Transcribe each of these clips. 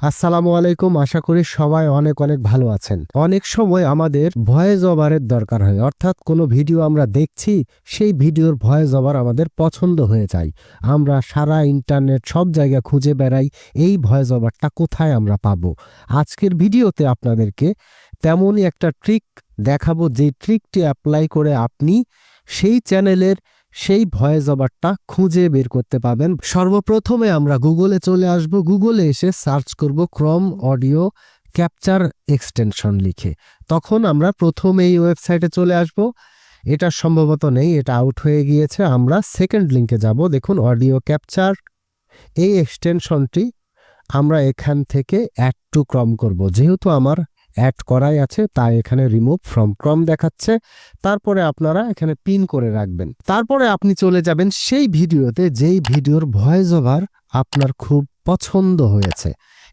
আসসালামু আলাইকুম। আশা করি সবাই অনেক অনেক ভালো আছেন। অনেক সময় আমাদের ভয়েস ওভারের দরকার হয়। অর্থাৎ কোনো ভিডিও আমরা দেখছি, সেই ভিডিওর ভয়েস ওভার আমাদের পছন্দ হয়ে যায়। আমরা সারা ইন্টারনেট, সব জায়গা খুঁজে বেড়াই, এই ভয়েস ওভারটা কোথায় আমরা পাবো? আজকের ভিডিওতে আপনাদেরকে তেমনই একটা ট্রিক দেখাবো। যে ট্রিকটি অ্যাপ্লাই করে আপনি সেই চ্যানেলের সেই ভয়েস ওভারটা খুঁজে বের করতে পাবেন সর্বপ্রথমে আমরা গুগলে চলে আসব। গুগলে এসে সার্চ করব ক্রম অডিও ক্যাপচার এক্সটেনশন লিখে। তখন আমরা প্রথম এই ওয়েবসাইটে চলে আসব। এটা সম্ভবত নেই, এটা আউট হয়ে গিয়েছে। আমরা সেকেন্ড লিঙ্কে যাব। দেখুন, অডিও ক্যাপচার, এই এক্সটেনশনটি আমরা এখান থেকে অ্যাড টু ক্রম করব। যেহেতু আমার অ্যাড করাই আছে, তাই এখানে রিমুভ ফ্রম ক্রম দেখাচ্ছে। তারপরে আপনারা এখানে পিন করে রাখবেন। তারপরে আপনি চলে যাবেন সেই ভিডিওতে, যেই ভিডিওর ভয়েস ওভার আপনার খুব পছন্দ হয়েছে।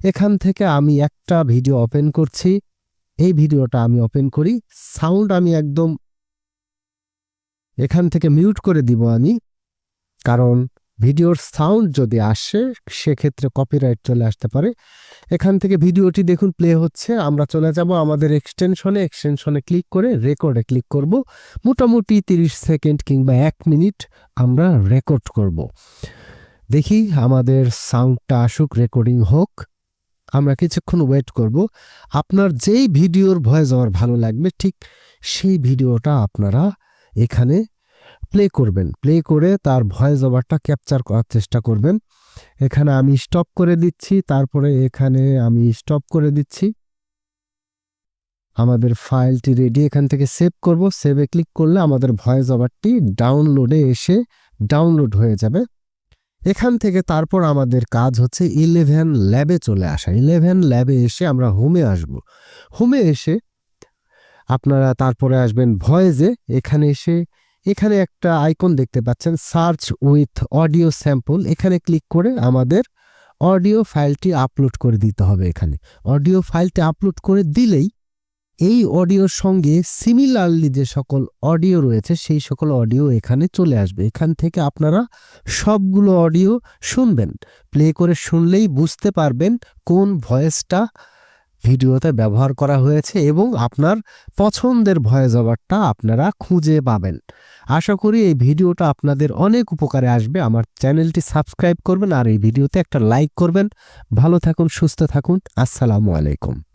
এখান থেকে আমি একটা ভিডিও ওপেন করছি। এই ভিডিওটা আমি ওপেন করি। সাউন্ড আমি একদম এখান থেকে মিউট করে দিব আমি। কারণ ভিডিওর সাউন্ড যদি আসে, সেক্ষেত্রে কপিরাইট চলে আসতে পারে। এখান থেকে ভিডিওটি দেখুন, প্লে হচ্ছে। আমরা চলে যাব আমাদের এক্সটেনশনে এক্সটেনশনে ক্লিক করে রেকর্ডে ক্লিক করব। মোটামুটি তিরিশ সেকেন্ড কিংবা এক মিনিট আমরা রেকর্ড করব। দেখি আমাদের সাউন্ডটা আসুক রেকর্ডিং হোক। আমরা কিছুক্ষণ ওয়েট করব। আপনার যেই ভিডিওর ভয়েস আমার ভালো লাগবে, ঠিক সেই ভিডিওটা আপনারা এখানে প্লে করবেন। প্লে করে তার ভয়েস ওভারটা ক্যাপচার করার চেষ্টা করবেন। এখানে আমি স্টপ করে দিচ্ছি, তারপরে এখানে আমি স্টপ করে দিচ্ছি। আমাদের ফাইলটি রেডি এখান থেকে সেভ করব। সেভে ক্লিক করলে আমাদের ভয়েস ওভারটি ডাউনলোডে এসে ডাউনলোড হয়ে যাবে। এখান থেকে তারপর আমাদের কাজ হচ্ছে ইলেভেন ল্যাবে চলে আসা। ইলেভেন ল্যাবে এসে আমরা হোমে আসব। হোমে এসে আপনারা তারপরে আসবেন ভয়েজে এখানে এসে এখানে একটা আইকন দেখতে পাচ্ছেন সার্চ উইথ অডিও স্যাম্পল এখানে ক্লিক করে আমাদের অডিও ফাইলটি আপলোড করে দিতে হবে এখানে। অডিও ফাইলটি আপলোড করে দিলেই এই অডিওর সঙ্গে সিমিলারলি যে সকল অডিও রয়েছে, সেই সকল অডিও এখানে চলে আসবে। এখান থেকে আপনারা সবগুলো অডিও শুনবেন। প্লে করে শুনলেই বুঝতে পারবেন কোন ভয়েসটা ভিডিওতে ব্যবহার করা হয়েছে এবং আপনার পছন্দের ভয়েস ওভারটা আপনারা খুঁজে পাবেন। আশা করি এই ভিডিওটা আপনাদের অনেক উপকারে আসবে। আমার চ্যানেলটি সাবস্ক্রাইব করবেন আর এই ভিডিওতে একটা লাইক করবেন। ভালো থাকুন, সুস্থ থাকুন। আসসালামু আলাইকুম।